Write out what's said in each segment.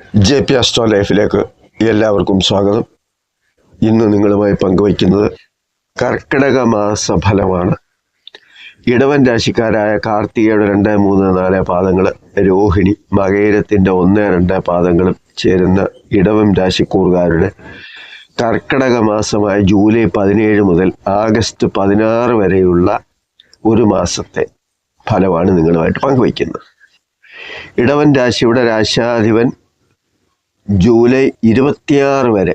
J P astro ലൈഫിലേക്ക് എല്ലാവർക്കും സ്വാഗതം. ഇന്ന് നിങ്ങളുമായി പങ്കുവയ്ക്കുന്നത് കർക്കിടക മാസ ഫലമാണ്. ഇടവൻ രാശിക്കാരായ കാർത്തികയുടെ രണ്ട് മൂന്ന് നാല് പാദങ്ങൾ രോഹിണി മകേരത്തിന്റെ ഒന്ന് രണ്ട് പാദങ്ങളും ചേരുന്ന ഇടവം രാശിക്കൂറുകാരുടെ കർക്കിടക മാസമായ ജൂലൈ പതിനേഴ് മുതൽ ആഗസ്റ്റ് പതിനാറ് വരെയുള്ള ഒരു മാസത്തെ ഫലമാണ് നിങ്ങളുമായിട്ട് പങ്കുവയ്ക്കുന്നത്. ഇടവൻ രാശിയുടെ രാശാധിപൻ ജൂലൈ ഇരുപത്തിയാറ് വരെ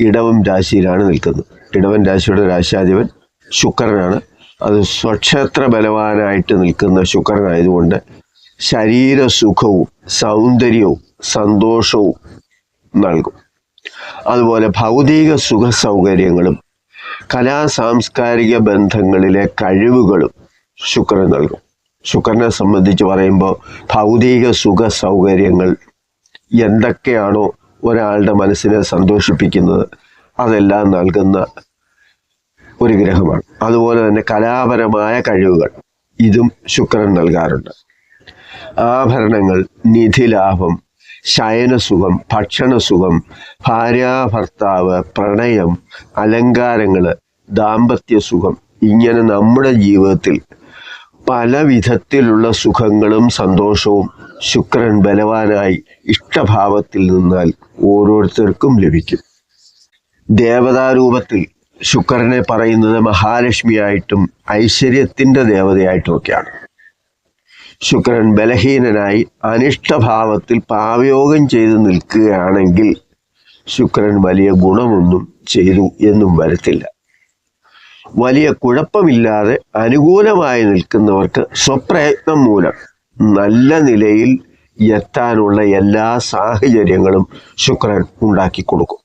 ഇടവം രാശിയിലാണ് നിൽക്കുന്നത്. ഇടവൻ രാശിയുടെ രാശാധിപൻ ശുക്രനാണ്. അത് സ്വക്ഷേത്ര ബലവാനായിട്ട് നിൽക്കുന്ന ശുക്രനായതുകൊണ്ട് ശരീരസുഖവും സൗന്ദര്യവും സന്തോഷവും നൽകും. അതുപോലെ ഭൗതിക സുഖ സൗകര്യങ്ങളും കലാ സാംസ്കാരിക ബന്ധങ്ങളിലെ കഴിവുകളും ശുക്രൻ നൽകും. ശുക്രനെ സംബന്ധിച്ച് പറയുമ്പോൾ ഭൗതിക സുഖ സൗകര്യങ്ങൾ എന്തൊക്കെയാണോ ഒരാളുടെ മനസ്സിനെ സന്തോഷിപ്പിക്കുന്നത് അതെല്ലാം നൽകുന്ന ഒരു ഗ്രഹമാണ്. അതുപോലെ തന്നെ കലാപരമായ കഴിവുകൾ ഇതും ശുക്രൻ നൽകാറുണ്ട്. ആഭരണങ്ങൾ നിധിലാഭം ശയനസുഖം ഭക്ഷണസുഖം ഭാര്യാഭർത്താവ് പ്രണയം അലങ്കാരങ്ങൾ ദാമ്പത്യ സുഖം ഇങ്ങനെ നമ്മുടെ ജീവിതത്തിൽ പല വിധത്തിലുള്ള സുഖങ്ങളും സന്തോഷവും ശുക്രൻ ബലവാനായി ഇഷ്ടഭാവത്തിൽ നിന്നാൽ ഓരോരുത്തർക്കും ലഭിക്കും. ദേവതാരൂപത്തിൽ ശുക്രനെ പറയുന്നത് മഹാലക്ഷ്മിയായിട്ടും ഐശ്വര്യത്തിന്റെ ദേവതയായിട്ടുമൊക്കെയാണ് ശുക്രൻ ബലഹീനനായി അനിഷ്ടഭാവത്തിൽ പാവയോഗം ചെയ്ത് നിൽക്കുകയാണെങ്കിൽ ശുക്രൻ വലിയ ഗുണമൊന്നും ചെയ്തു എന്നും വരത്തില്ല. വലിയ കുഴപ്പമില്ലാതെ അനുകൂലമായി നിൽക്കുന്നവർക്ക് സ്വപ്രയത്നം മൂലം നല്ല നിലയിൽ എത്താനുള്ള എല്ലാ സാഹചര്യങ്ങളും ശുക്രൻ ഉണ്ടാക്കി കൊടുക്കും.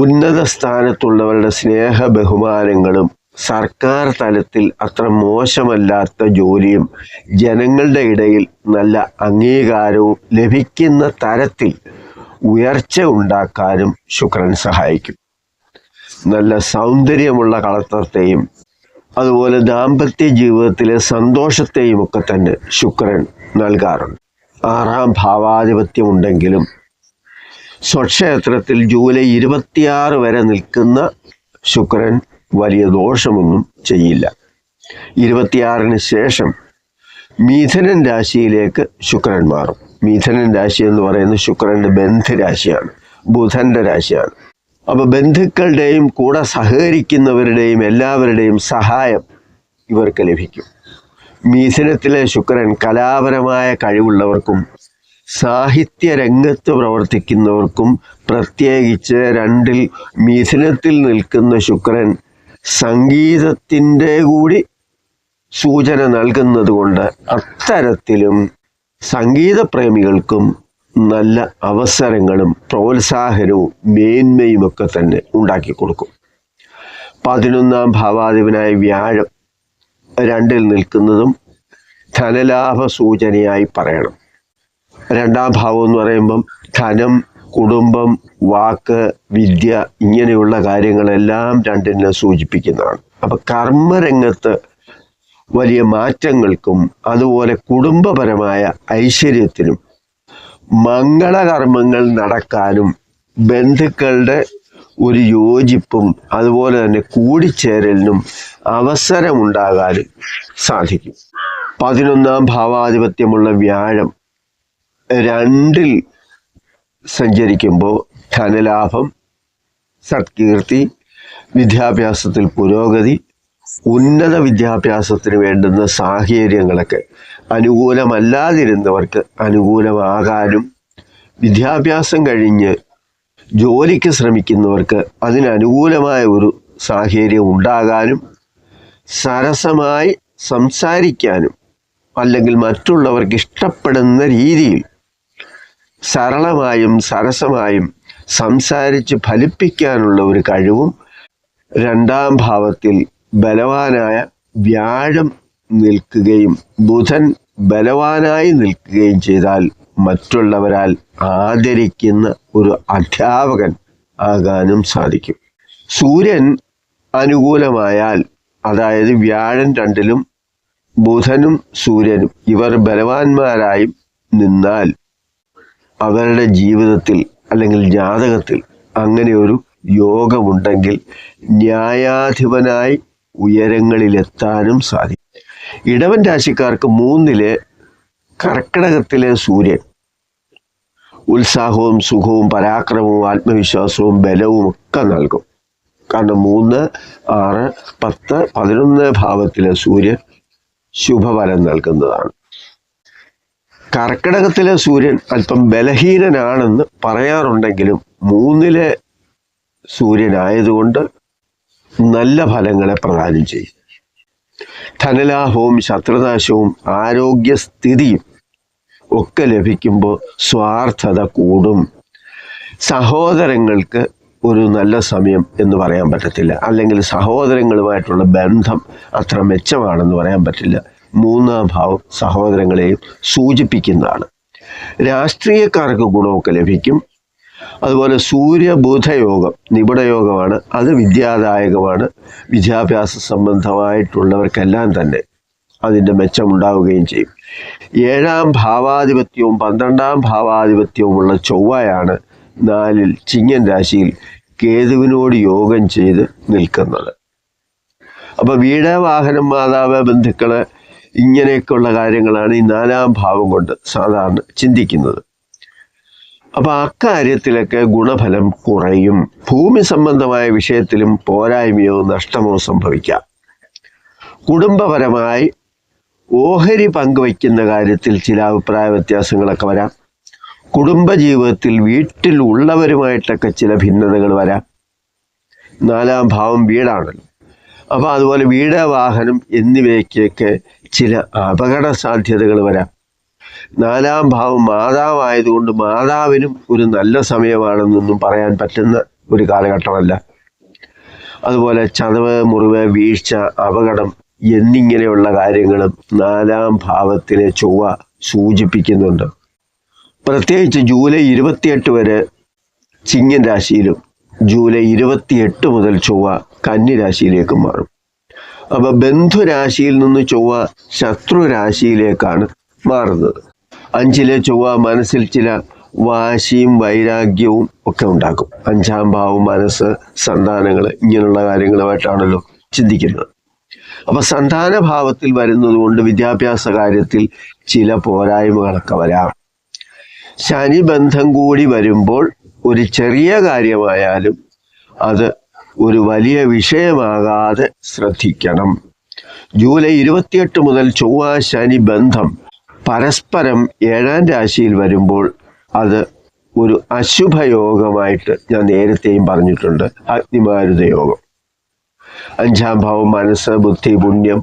ഉന്നത സ്ഥാനത്തുള്ളവരുടെ സ്നേഹ ബഹുമാനങ്ങളും സർക്കാർ തലത്തിൽ അത്ര മോശമല്ലാത്ത ജോലിയും ജനങ്ങളുടെ ഇടയിൽ നല്ല അംഗീകാരവും ലഭിക്കുന്ന തരത്തിൽ ഉയർച്ച ഉണ്ടാക്കാനും ശുക്രൻ സഹായിക്കും. നല്ല സൗന്ദര്യമുള്ള കളത്രത്തെയും അതുപോലെ ദാമ്പത്യ ജീവിതത്തിലെ സന്തോഷത്തെയും ഒക്കെ തന്നെ ശുക്രൻ നൽകാറുണ്ട്. ആറാം ഭാവാധിപത്യം ഉണ്ടെങ്കിലും സ്വക്ഷേത്രത്തിൽ ജൂലൈ ഇരുപത്തിയാറ് വരെ നിൽക്കുന്ന ശുക്രൻ വലിയ ദോഷമൊന്നും ചെയ്യില്ല. ഇരുപത്തിയാറിന് ശേഷം മിഥുനൻ രാശിയിലേക്ക് ശുക്രൻ മാറും. മിഥുനൻ രാശി എന്ന് പറയുന്നത് ശുക്രന്റെ ബന്ധരാശിയാണ് ബുധന്റെ രാശിയാണ്. അപ്പൊ ബന്ധുക്കളുടെയും കൂടെ സഹകരിക്കുന്നവരുടെയും എല്ലാവരുടെയും സഹായം ഇവർക്ക് ലഭിക്കും. മിഥുനത്തിലെ ശുക്രൻ കലാപരമായ കഴിവുള്ളവർക്കും സാഹിത്യ രംഗത്ത് പ്രവർത്തിക്കുന്നവർക്കും പ്രത്യേകിച്ച് രണ്ടിൽ മീസനത്തിൽ നിൽക്കുന്ന ശുക്രൻ സംഗീതത്തിന്റെ കൂടി സൂചന നൽകുന്നത് കൊണ്ട് അത്തരത്തിലും സംഗീതപ്രേമികൾക്കും നല്ല അവസരങ്ങളും പ്രോത്സാഹനവും മേന്മയുമൊക്കെ തന്നെ ഉണ്ടാക്കി കൊടുക്കും പതിനൊന്നാം ഭാവാധിപനായ വ്യാഴം രണ്ടിൽ നിൽക്കുന്നതും ധനലാഭ സൂചനയായി പറയണം. രണ്ടാം ഭാവം എന്ന് പറയുമ്പം ധനം കുടുംബം വാക്ക് വിദ്യ ഇങ്ങനെയുള്ള കാര്യങ്ങളെല്ലാം രണ്ടിനെ സൂചിപ്പിക്കുന്നതാണ്. അപ്പൊ കർമ്മരംഗത്ത് വലിയ മാറ്റങ്ങൾക്കും അതുപോലെ കുടുംബപരമായ ഐശ്വര്യത്തിനും മംഗളകർമ്മങ്ങൾ നടക്കാനും ബന്ധുക്കളുടെ ഒരു യോജിപ്പും അതുപോലെ തന്നെ കൂടിച്ചേരലിനും അവസരമുണ്ടാകാനും സാധിക്കും. പതിനൊന്നാം ഭാവാധിപത്യമുള്ള വ്യാഴം രണ്ടിൽ സഞ്ചരിക്കുമ്പോൾ ധനലാഭം സത്കീർത്തി വിദ്യാഭ്യാസത്തിൽ പുരോഗതി ഉന്നത വിദ്യാഭ്യാസത്തിന് വേണ്ടുന്ന സാഹചര്യങ്ങളൊക്കെ അനുകൂലമല്ലാതിരുന്നവർക്ക് അനുകൂലമാകാനും വിദ്യാഭ്യാസം കഴിഞ്ഞ് ജോലിക്ക് ശ്രമിക്കുന്നവർക്ക് അതിനനുകൂലമായ ഒരു സാഹചര്യം ഉണ്ടാകാനും സരസമായി സംസാരിക്കാനും അല്ലെങ്കിൽ മറ്റുള്ളവർക്ക് ഇഷ്ടപ്പെടുന്ന രീതിയിൽ സരളമായും സരസമായും സംസാരിച്ച് ഫലിപ്പിക്കാനുള്ള ഒരു കഴിവും രണ്ടാം ഭാവത്തിൽ ബലവാനായ വ്യാഴം നിൽക്കുകയും ബുധൻ ബലവാനായി നിൽക്കുകയും ചെയ്താൽ മറ്റുള്ളവരാൽ ആദരിക്കുന്ന ഒരു അധ്യാപകൻ ആകാനും സാധിക്കും. സൂര്യൻ അനുകൂലമായാൽ അതായത് വ്യാഴൻ രണ്ടിലും ബുധനും സൂര്യനും ഇവർ ബലവാന്മാരായും നിന്നാൽ അവരുടെ ജീവിതത്തിൽ അല്ലെങ്കിൽ ജാതകത്തിൽ അങ്ങനെ ഒരു യോഗമുണ്ടെങ്കിൽ ന്യായാധിപനായി ഉയരങ്ങളിലെത്താനും സാധിക്കും. ഇടവൻ രാശിക്കാർക്ക് മൂന്നിലെ കർക്കിടകത്തിലെ സൂര്യൻ ഉത്സാഹവും സുഖവും പരാക്രമവും ആത്മവിശ്വാസവും ബലവും ഒക്കെ നൽകും. കാരണം മൂന്ന് ആറ് പത്ത് പതിനൊന്ന് ഭാവത്തിലെ സൂര്യൻ ശുഭഫലം നൽകുന്നതാണ്. കർക്കിടകത്തിലെ സൂര്യൻ അല്പം ബലഹീനനാണെന്ന് പറയാറുണ്ടെങ്കിലും മൂന്നിലെ സൂര്യനായതുകൊണ്ട് നല്ല ഫലങ്ങളെ പ്രദാനം ചെയ്യും. ധനലാഭവും ശത്രുനാശവും ആരോഗ്യസ്ഥിതിയും ഒക്കെ ലഭിക്കുമ്പോൾ സ്വാർത്ഥത കൂടും. സഹോദരങ്ങൾക്ക് ഒരു നല്ല സമയം എന്ന് പറയാൻ പറ്റത്തില്ല. അല്ലെങ്കിൽ സഹോദരങ്ങളുമായിട്ടുള്ള ബന്ധം അത്ര മെച്ചമാണെന്ന് പറയാൻ പറ്റില്ല. മൂന്നാം ഭാവം സഹോദരങ്ങളെയും സൂചിപ്പിക്കുന്നതാണ്. രാഷ്ട്രീയക്കാർക്ക് ഗുണമൊക്കെ ലഭിക്കും. അതുപോലെ സൂര്യബുധയോഗം നിബിഡയോഗമാണ് അത് വിദ്യാദായകമാണ്. വിദ്യാഭ്യാസ സംബന്ധമായിട്ടുള്ളവർക്കെല്ലാം തന്നെ. അതിന്റെ മെച്ചമുണ്ടാവുകയും ചെയ്യും. ഏഴാം ഭാവാധിപത്യവും പന്ത്രണ്ടാം ഭാവാധിപത്യവും ഉള്ള ചൊവ്വയാണ് നാലിൽ ചിങ്ങൻ രാശിയിൽ കേതുവിനോട് യോഗം ചെയ്ത് നിൽക്കുന്നത്. അപ്പൊ വീട് വാഹനം മാതാവ് ബന്ധുക്കൾ ഇങ്ങനെയൊക്കെയുള്ള കാര്യങ്ങളാണ് ഈ നാലാം ഭാവം കൊണ്ട് സാധാരണ ചിന്തിക്കുന്നത്. അപ്പൊ അക്കാര്യത്തിലൊക്കെ ഗുണഫലം കുറയും. ഭൂമി സംബന്ധമായ വിഷയത്തിലും പോരായ്മയോ നഷ്ടമോ സംഭവിക്കാം. കുടുംബപരമായി ഓഹരി പങ്കുവയ്ക്കുന്ന കാര്യത്തിൽ ചില അഭിപ്രായ വ്യത്യാസങ്ങളൊക്കെ വരാം. കുടുംബജീവിതത്തിൽ വീട്ടിൽ ഉള്ളവരുമായിട്ടൊക്കെ ചില ഭിന്നതകൾ വരാം. നാലാം ഭാവം വീടാണല്ലോ. അപ്പോൾ അതുപോലെ വീട് വാഹനം എന്നിവയ്ക്കൊക്കെ ചില അപകട സാധ്യതകൾ വരാം. നാലാം ഭാവം മാതാവായതുകൊണ്ട് മാതാവിനും ഒരു നല്ല സമയമാണെന്നൊന്നും പറയാൻ പറ്റുന്ന ഒരു കാലഘട്ടമല്ല. അതുപോലെ ചതവ് മുറിവ് വീഴ്ച അപകടം എന്നിങ്ങനെയുള്ള കാര്യങ്ങളും നാലാം ഭാവത്തിലെ ചൊവ്വ സൂചിപ്പിക്കുന്നുണ്ട്. പ്രത്യേകിച്ച് ജൂലൈ ഇരുപത്തിയെട്ട് വരെ ചിങ്ങൻ രാശിയിലും ജൂലൈ ഇരുപത്തിയെട്ട് മുതൽ ചൊവ്വ കന്നിരാശിയിലേക്ക് മാറും. അപ്പൊ ബന്ധുരാശിയിൽ നിന്ന് ചൊവ്വ ശത്രു രാശിയിലേക്കാണ് മാറുന്നത്. അഞ്ചിലെ ചൊവ്വ മനസ്സിൽ ചില വാശിയും വൈരാഗ്യവും ഒക്കെ ഉണ്ടാക്കും. അഞ്ചാം ഭാവം മനസ്സ് സന്താനങ്ങൾ ഇങ്ങനെയുള്ള കാര്യങ്ങളുമായിട്ടാണല്ലോ ചിന്തിക്കുന്നത്. അപ്പൊ സന്താന ഭാവത്തിൽ വരുന്നത് കൊണ്ട് വിദ്യാഭ്യാസ കാര്യത്തിൽ ചില പോരായ്മകളൊക്കെ വരാം. ശനി ബന്ധം കൂടി വരുമ്പോൾ ഒരു ചെറിയ കാര്യമായാലും അത് ഒരു വലിയ വിഷയമാകാതെ ശ്രദ്ധിക്കണം. ജൂലൈ ഇരുപത്തിയെട്ട് മുതൽ ചൊവ്വ ശനി ബന്ധം പരസ്പരം ഏഴാം രാശിയിൽ വരുമ്പോൾ അത് ഒരു അശുഭയോഗമായിട്ട് ഞാൻ നേരത്തെയും പറഞ്ഞിട്ടുണ്ട്. അഗ്നിമാരുത യോഗം. അഞ്ചാം ഭാവം മനസ്സ് ബുദ്ധി പുണ്യം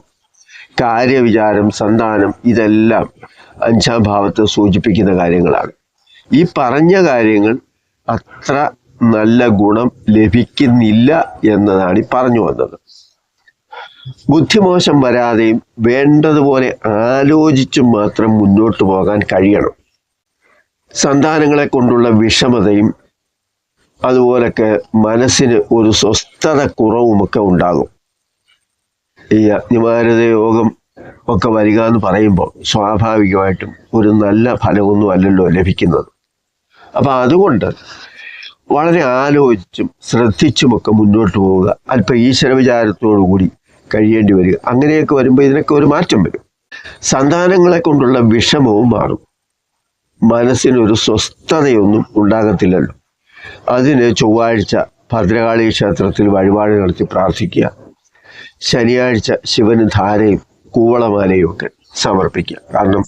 കാര്യവിചാരം സന്താനം ഇതെല്ലാം അഞ്ചാം ഭാവത്തെ സൂചിപ്പിക്കുന്ന കാര്യങ്ങളാണ്. ഈ പറഞ്ഞ കാര്യങ്ങൾ അത്ര നല്ല ഗുണം ലഭിക്കുന്നില്ല എന്നതാണ് ഈ പറഞ്ഞു വന്നത്. ബുദ്ധിമോശം വരാതെയും വേണ്ടതുപോലെ ആലോചിച്ചും മാത്രം മുന്നോട്ട് പോകാൻ കഴിയണം. സന്താനങ്ങളെ കൊണ്ടുള്ള വിഷമതയും അതുപോലൊക്കെ മനസ്സിന് ഒരു സ്വസ്ഥത കുറവുമൊക്കെ ഉണ്ടാകും. ഈ അഗ്നിമാരുത യോഗം ഒക്കെ വരിക എന്ന് പറയുമ്പോൾ സ്വാഭാവികമായിട്ടും ഒരു നല്ല ഫലമൊന്നും അല്ലല്ലോ ലഭിക്കുന്നത്. അപ്പം അതുകൊണ്ട് വളരെ ആലോചിച്ചും ശ്രദ്ധിച്ചുമൊക്കെ മുന്നോട്ട് പോവുക. അല്പം ഈശ്വര വിചാരത്തോടു കൂടി കഴിയേണ്ടി വരിക. അങ്ങനെയൊക്കെ വരുമ്പോൾ ഇതിനൊക്കെ ഒരു മാറ്റം വരും. സന്താനങ്ങളെ കൊണ്ടുള്ള വിഷമവും മാറും. മനസ്സിനൊരു സ്വസ്ഥതയൊന്നും ഉണ്ടാകത്തില്ലല്ലോ. അതിന് ചൊവ്വാഴ്ച ഭദ്രകാളി ക്ഷേത്രത്തിൽ വഴിപാട് നടത്തി പ്രാർത്ഥിക്കുക. ശനിയാഴ്ച ശിവന് ധാരയും കൂവളമാലയും ഒക്കെ സമർപ്പിക്കുക. കാരണം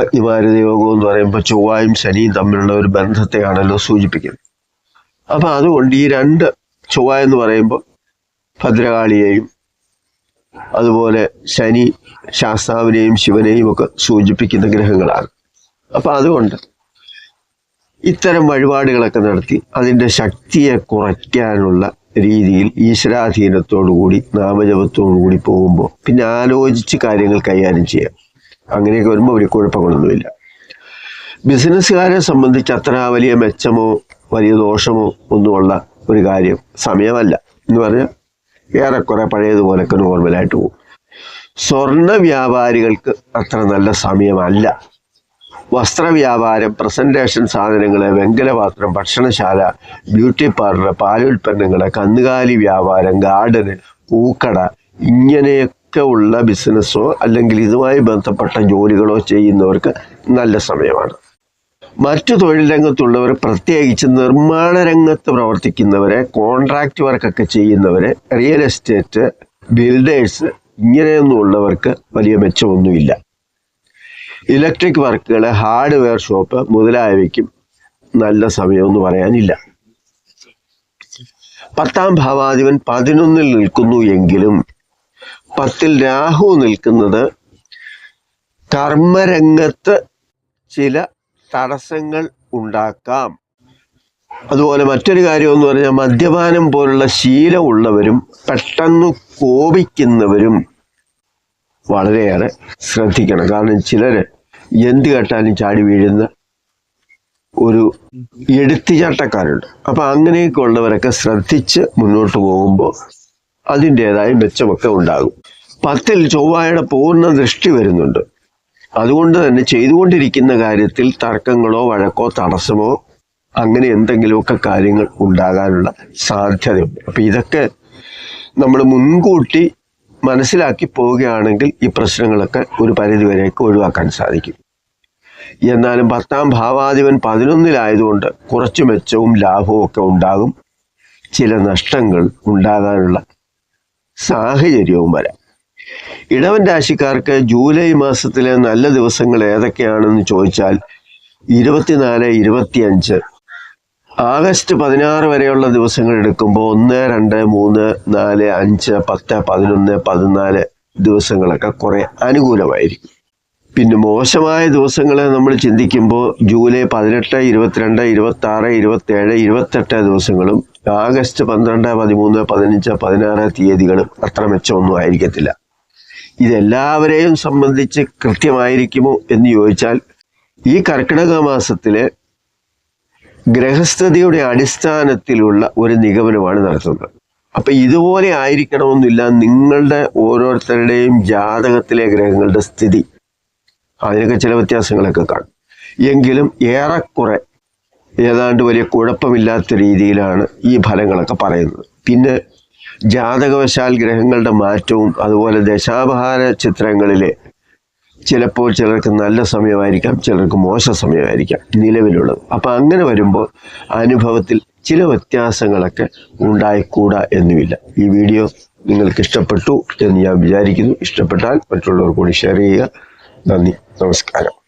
അഗ്നിമാരുത യോഗം എന്ന് പറയുമ്പോൾ ചൊവ്വായും ശനിയും തമ്മിലുള്ള ഒരു ബന്ധത്തെയാണല്ലോ സൂചിപ്പിക്കുന്നത്. അപ്പം അതുകൊണ്ട് ഈ രണ്ട് ചൊവ്വ എന്ന് പറയുമ്പോൾ ഭദ്രകാളിയെയും അതുപോലെ ശനി ശാസ്താവിനെയും ശിവനെയും ഒക്കെ സൂചിപ്പിക്കുന്ന ഗ്രഹങ്ങളാണ്. അപ്പം അതുകൊണ്ട് ഇത്തരം വഴിപാടുകളൊക്കെ നടത്തി അതിന്റെ ശക്തിയെ കുറയ്ക്കാനുള്ള രീതിയിൽ ഈശ്വരാധീനത്തോടുകൂടി നാമജപത്തോടുകൂടി പോകുമ്പോൾ പിന്നെ ആലോചിച്ച് കാര്യങ്ങൾ കൈകാര്യം ചെയ്യാം. അങ്ങനെയൊക്കെ വരുമ്പോൾ ഒരു കുഴപ്പങ്ങളൊന്നുമില്ല. ബിസിനസ്സുകാരെ സംബന്ധിച്ച് അത്ര വലിയ മെച്ചമോ വലിയ ദോഷമോ ഒന്നുമുള്ള ഒരു കാര്യം സമയമല്ല. എന്ന് പറഞ്ഞാൽ ഏറെക്കുറെ പഴയതുപോലൊക്കെ നോർമലായിട്ട് പോകും. സ്വർണ വ്യാപാരികൾക്ക് അത്ര നല്ല സമയമല്ല. വസ്ത്രവ്യാപാരം പ്രസന്റേഷൻ സാധനങ്ങൾ വെങ്കലപാത്രം ഭക്ഷണശാല ബ്യൂട്ടി പാർലർ പാലുൽപ്പന്നങ്ങൾ കന്നുകാലി വ്യാപാരം ഗാർഡന് പൂക്കട ഇങ്ങനെയൊക്കെ ഉള്ള ബിസിനസ്സോ അല്ലെങ്കിൽ ഇതുമായി ബന്ധപ്പെട്ട ജോലികളോ ചെയ്യുന്നവർക്ക് നല്ല സമയമാണ്. മറ്റു തൊഴിൽ രംഗത്തുള്ളവർ പ്രത്യേകിച്ച് നിർമ്മാണ രംഗത്ത് പ്രവർത്തിക്കുന്നവരെ കോൺട്രാക്റ്റ് വർക്കൊക്കെ ചെയ്യുന്നവരെ റിയൽ എസ്റ്റേറ്റ് ബിൽഡേഴ്സ് ഇങ്ങനെയൊന്നും ഉള്ളവർക്ക് വലിയ മെച്ചമൊന്നുമില്ല. ഇലക്ട്രിക് വർക്കുകൾ ഹാർഡ്വെയർ ഷോപ്പ് മുതലായവയ്ക്കും നല്ല സമയമൊന്നു പറയാനില്ല. പത്താം ഭാവാധിപൻ പതിനൊന്നിൽ നിൽക്കുന്നു എങ്കിലും പത്തിൽ രാഹു നിൽക്കുന്നത് കർമ്മരംഗത്ത് ചില തടസ്സങ്ങൾ ഉണ്ടാക്കാം. അതുപോലെ മറ്റൊരു കാര്യം എന്ന് പറഞ്ഞാൽ മദ്യപാനം പോലുള്ള ശീലമുള്ളവരും പെട്ടെന്ന് കോപിക്കുന്നവരും വളരെയേറെ ശ്രദ്ധിക്കണം. കാരണം ചിലര് എന്ത് കേട്ടാലും ചാടി വീഴുന്ന ഒരു എടുത്തുചാട്ടക്കാരുണ്ട്. അപ്പൊ അങ്ങനെയൊക്കെ ഉള്ളവരൊക്കെ ശ്രദ്ധിച്ച് മുന്നോട്ട് പോകുമ്പോൾ അതിന്റെതായ മെച്ചമൊക്കെ ഉണ്ടാകും. പത്തിൽ ചൊവ്വായുടെ പൂർണ ദൃഷ്ടി വരുന്നുണ്ട്. അതുകൊണ്ട് തന്നെ ചെയ്തുകൊണ്ടിരിക്കുന്ന കാര്യത്തിൽ തർക്കങ്ങളോ വഴക്കോ തടസ്സമോ അങ്ങനെ എന്തെങ്കിലുമൊക്കെ കാര്യങ്ങൾ ഉണ്ടാകാനുള്ള സാധ്യതയുണ്ട്. അപ്പൊ ഇതൊക്കെ നമ്മൾ മുൻകൂട്ടി മനസ്സിലാക്കി പോവുകയാണെങ്കിൽ ഈ പ്രശ്നങ്ങളൊക്കെ ഒരു പരിധിവരെയൊക്കെ ഒഴിവാക്കാൻ സാധിക്കും. എന്നാലും പത്താം ഭാവാധിപൻ പതിനൊന്നിലായതുകൊണ്ട് കുറച്ച് മെച്ചവും ലാഭവും ഒക്കെ ഉണ്ടാകും. ചില നഷ്ടങ്ങൾ ഉണ്ടാകാനുള്ള സാഹചര്യവും വരാം. ഇടവൻ രാശിക്കാർക്ക് ജൂലൈ മാസത്തിലെ നല്ല ദിവസങ്ങൾ ഏതൊക്കെയാണെന്ന് ചോദിച്ചാൽ ഇരുപത്തിനാല് ഇരുപത്തിയഞ്ച് ആഗസ്റ്റ് പതിനാറ് വരെയുള്ള ദിവസങ്ങൾ എടുക്കുമ്പോൾ ഒന്ന് രണ്ട് മൂന്ന് നാല് അഞ്ച് പത്ത് പതിനൊന്ന് പതിനാല് ദിവസങ്ങളൊക്കെ കുറെ അനുകൂലമായിരിക്കും. പിന്നെ മോശമായ ദിവസങ്ങളെ നമ്മൾ ചിന്തിക്കുമ്പോൾ ജൂലൈ പതിനെട്ട് ഇരുപത്തിരണ്ട് ഇരുപത്തി ആറ് ഇരുപത്തേഴ് ഇരുപത്തെട്ട് ദിവസങ്ങളും ആഗസ്റ്റ് പന്ത്രണ്ട് പതിമൂന്ന് പതിനഞ്ച് പതിനാറ് തീയതികളും അത്ര മെച്ചമൊന്നും ആയിരിക്കത്തില്ല. ഇതെല്ലാവരെയും സംബന്ധിച്ച് കൃത്യമായിരിക്കുമോ എന്ന് ചോദിച്ചാൽ ഈ കർക്കിടക മാസത്തിലെ ഗ്രഹസ്ഥതയുടെ അടിസ്ഥാനത്തിലുള്ള ഒരു നിഗമനമാണ് നടത്തുന്നത്. അപ്പൊ ഇതുപോലെ ആയിരിക്കണമെന്നില്ല നിങ്ങളുടെ ഓരോരുത്തരുടെയും ജാതകത്തിലെ ഗ്രഹങ്ങളുടെ സ്ഥിതി. അതിനൊക്കെ ചില വ്യത്യാസങ്ങളൊക്കെ കാണും. എങ്കിലും ഏറെക്കുറെ ഏതാണ്ട് വലിയ കുഴപ്പമില്ലാത്ത രീതിയിലാണ് ഈ ഫലങ്ങളൊക്കെ പറയുന്നത്. പിന്നെ ജാതകവശാൽ ഗ്രഹങ്ങളുടെ മാറ്റവും അതുപോലെ ദശാപഹാര ചിത്രങ്ങളിലെ ചിലപ്പോൾ ചിലർക്ക് നല്ല സമയമായിരിക്കാം ചിലർക്ക് മോശ സമയമായിരിക്കാം നിലവിലുള്ളത്. അപ്പം അങ്ങനെ വരുമ്പോൾ അനുഭവത്തിൽ ചില വ്യത്യാസങ്ങളൊക്കെ ഉണ്ടായിക്കൂടാ എന്നുമില്ല ഈ വീഡിയോ നിങ്ങൾക്ക് ഇഷ്ടപ്പെട്ടു എന്ന് ഞാൻ വിചാരിക്കുന്നു. ഇഷ്ടപ്പെട്ടാൽ മറ്റുള്ളവർ കൂടി ഷെയർ ചെയ്യുക. നന്ദി. നമസ്കാരം.